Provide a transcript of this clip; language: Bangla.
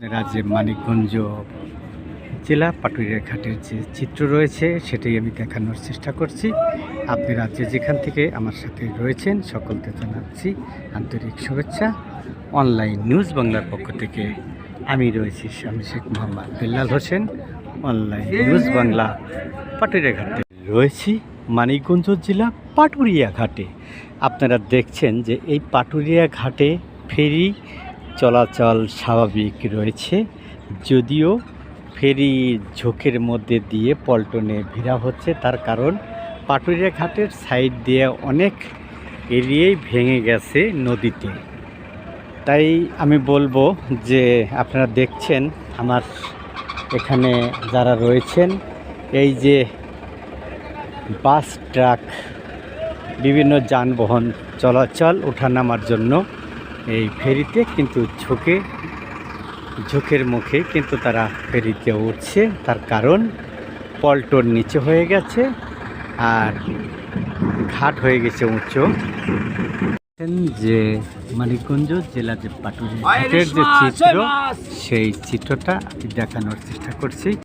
রাজ্যে মানিকগঞ্জ জেলা পাটুরিয়া ঘাটের যে চিত্র রয়েছে, সেটাই আমি দেখানোর চেষ্টা করছি। আপনি রাজ্যে যেখান থেকে আমার সাথে রয়েছেন, সকলকে জানাচ্ছি আন্তরিক শুভেচ্ছা। অনলাইন নিউজ বাংলার পক্ষ থেকে আমি রয়েছি স্বামী শেখ মোহাম্মদ বিল্লাল হোসেন। অনলাইন নিউজ বাংলা পাটুরিয়া ঘাটে রয়েছি, মানিকগঞ্জ জেলা পাটুরিয়া ঘাটে আপনারা দেখছেন যে এই পাটুরিয়া ঘাটে ফেরি চলাচল স্বাভাবিক রয়েছে। যদিও ফেরি ঝোঁকের মধ্যে দিয়ে পল্টনে ভিড়া হচ্ছে, তার কারণ পাটুরিয়া ঘাটের সাইড দিয়ে অনেক এরিয়াই ভেঙে গেছে নদীতে। তাই আমি বলব যে আপনারা দেখছেন আমার এখানে যারা রয়েছেন, এই যে বাস, ট্রাক, বিভিন্ন যানবাহন চলাচল, ওঠানামার জন্য এই ফেরিতে কিন্তু ঝোঁকে ঝোঁকের মুখে কিন্তু তারা ফেরিতে উঠছে। তার কারণ পল্টন নিচে হয়ে গেছে আর ঘাট হয়ে গেছে উঁচু। যে মানিকগঞ্জ জেলা যে পাটুরি ঘাটের যে চিত্র সেই চিত্রটা দেখানোর চেষ্টা করছি।